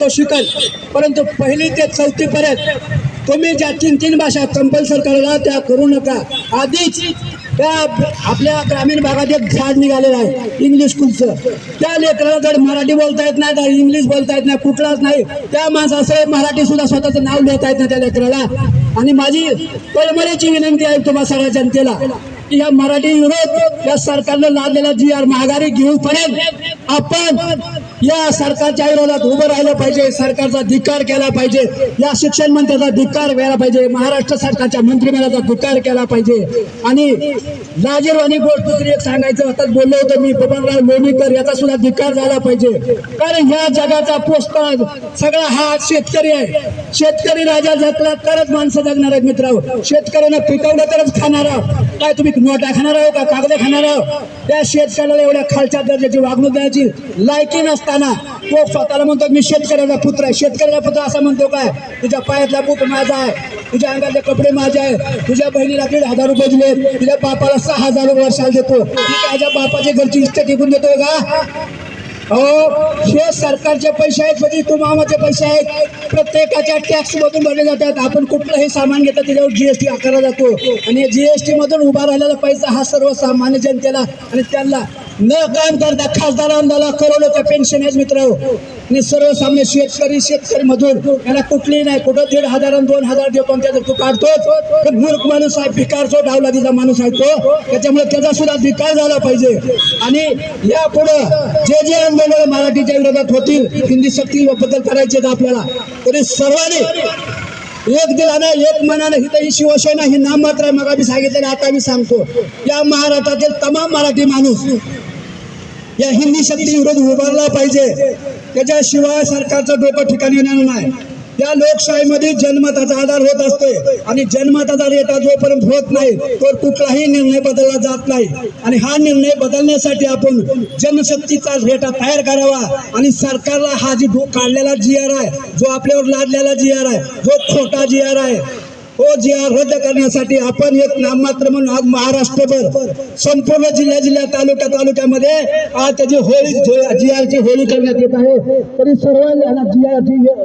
तो शिकल परंतु पहिली ते चौथी पर्यंत तुम्ही ज्या तीन तीन भाषा कंपल्सर करायला त्या करू नका. आधीच त्या आपल्या ग्रामीण भागात एक झाड निघालेलं आहे इंग्लिश स्कूलचं त्या लेकराला जर मराठी बोलता येत नाही तर इंग्लिश बोलता येत नाही कुठलाच नाही त्या माणसाचं मराठी सुद्धा स्वतःचं नाव लिहिता येत नाही त्या लेकराला. आणि माझी कळमळीची विनंती आहे तुम्हा सगळ्या जनतेला की या मराठी विरोध या सरकारनं लादलेला जी आर महागारी घेऊपर्यंत आपण या सरकारच्या विरोधात उभं राहिलं पाहिजे सरकारचा धिक्कार केला पाहिजे या शिक्षण मंत्र्याचा धिक्कार व्हायला पाहिजे महाराष्ट्र सरकारच्या मंत्रिमंडळाचा धिक्कार केला पाहिजे. आणि लाजीरवाणी गोष्ट दुसरी एक सांगायचं आताच बोललो होतो मी बबनराव लोणीकर याचा सुद्धा धिक्कार झाला पाहिजे. कारण ह्या जगाचा पोस्ताद सगळा हा शेतकरी आहे. शेतकरी राजा जगला तरच माणसं जगणार आहेत मित्रांनो. शेतकऱ्यानं पिकवलं तरच खाणार आहोत. काय तुम्ही नोटा खाणार आहो का कागद खाणार आहो त्या शेतकऱ्याला एवढ्या खालच्या दर्जाची वागणूक द्यायची लायकी नसताना तो स्वतःला म्हणतो मी शेतकऱ्याचा पुत्र आहे. शेतकऱ्याचा पुत्र असं म्हणतो काय? तुझ्या पायातला बूट माझा आहे. तुझ्या अंगातले कपडे माझे आहे तुझ्या बहिणीला दीड हजार रुपये दिले. तुझ्या बापाला सहा हजार रुपये वर्षाला देतो. माझ्या बापाची घरची इष्ट टिकून देतोय का? हो हे सरकारचे पैसे आहेत म्हणजे तू पैसे आहेत. प्रत्येकाच्या टॅक्स मधून भरले जातात. आपण कुठलंही सामान घेतलं त्याच्यावर जीएसटी आकारला जातो. आणि जीएसटी मधून उभा राहिलेला पैसा हा सर्वसामान्य जनतेला आणि त्यांना न काम करता खासदार आमदारला करोडोच्या पेन्शन आहे मित्र. आणि सर्वसामान्य शेतकरी शेतकरी मधून याला कुठलीही नाही. कुठं दीड हजार दोन हजार देतो पण त्याचा तू काढतोच. तर मूर्ख माणूस आहे भिकारचो डावला तिचा माणूस आहे तो. त्याच्यामुळे त्याचा सुद्धा विकास झाला पाहिजे. आणि या पुढं जे जे आंदोलन मराठीच्या विरोधात होतील हिंदी सक्ती बद्दल करायचे आहेत आपल्याला. तरी सर्वांनी एक दिलानं एक मनानं ही ही शिवसेना ही नाममात्र आहे मग आम्ही सांगितलं आता मी सांगतो. या महाराष्ट्रातील तमाम मराठी माणूस या हिंदी शक्ती विरोध उभारला पाहिजे. त्याच्याशिवाय सरकारचं डोकं ठिकाणी येणार नाही. या लोकशाहीमध्ये जनमताचा आधार होत असते आणि जनमताचा रेटा जोपर्यंत होत नाही तो कुठलाही निर्णय बदलला जात नाही. आणि हा निर्णय बदलण्यासाठी आपण जनशक्तीचा रेटा तयार करावा आणि सरकारला हा जी काढलेला जी आर आहे जो आपल्यावर लादलेला जी आर आहे जो खोटा जी आर आहे तो जी आर रद्द करण्यासाठी आपण एक नाममात्र म्हणून आज महाराष्ट्रभर संपूर्ण जिल्ह्या जिल्ह्या तालुक्या तालुक्यामध्ये आज त्याची होळी जी आरची होळी करण्यात येत आहे. तरी सर्वांना जी आर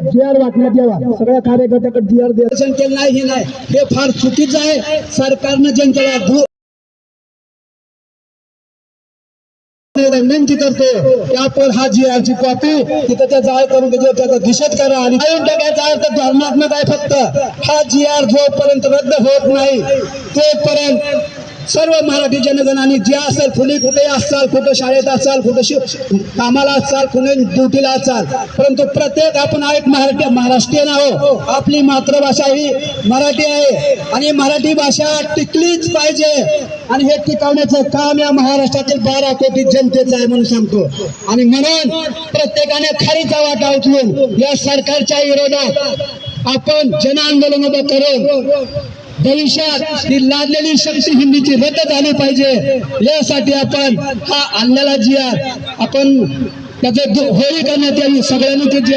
जी आर वाटण्यात यावा. सगळ्या कार्यकर्त्याकडे जी आर दर्शन केलं नाही हे नाही. हे फार चुकीचं आहे. सरकारनं जनतेला विनंती करतो की आपण हा जी आरची कॉपी तिथं त्या जाळ करून त्याच्या त्याचा निषेध करा. आणि काढून टाकायचा अर्थ धर्मात्मक आहे फक्त. हा जी आर जोपर्यंत रद्द होत नाही तोपर्यंत सर्व मराठी जनगणाने जे असेल कुणी कुठे असाल कुठं शाळेत असाल कुठं कामाला असाल कुणी ड्युटीला असाल परंतु प्रत्येक आपण एक मराठी महाराष्ट्रीयन आहो आपली मातृभाषा ही मराठी आहे. आणि मराठी भाषा टिकलीच पाहिजे. आणि हे टिकवण्याचं काम या महाराष्ट्रातील बारा कोटी जनतेचं आहे म्हणून सांगतो. आणि म्हणून प्रत्येकाने खरीचा वाटा उचलून या सरकारच्या विरोधात आपण जन आंदोलन उभं करून भविष्यात ही लादलेली शक्ती हिंदीची रद्द झाली पाहिजे. यासाठी आपण हा आणलेला जी आपण त्याचे होळी करण्यात यावी. सगळ्यांनी ते जी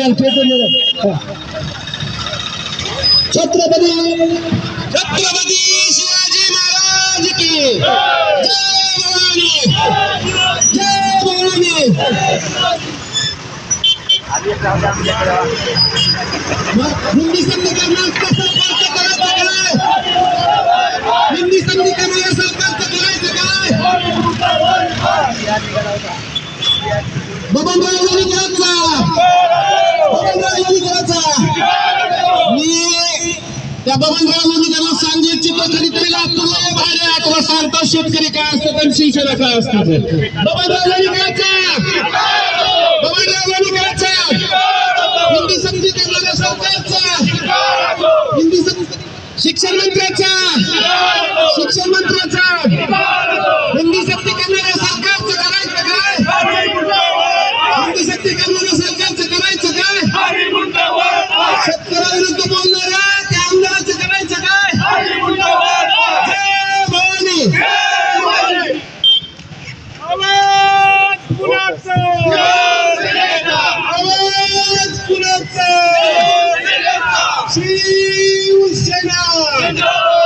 छत्रपती छत्रपती शिवाजी महाराज की. जय भवानी. जय भवानी. हिंदी संघ कसं खर्च काय बबनराव लोणीकरांचा. बबनराव लोणीकरांचा. मी त्या बबनराव लोणीकरांना तुला भाड्या तुला शेतकरी काय असतं पण शिक्षण काय असतं बबनराव लोणीकरांचा. बबनराव लोणीकरांचा. हिंदी समजी करणाऱ्या सरकारचा हिंदी शिक्षण मंत्र्याचा. शिक्षण मंत्र्याचा. Parti au Sénat Sénat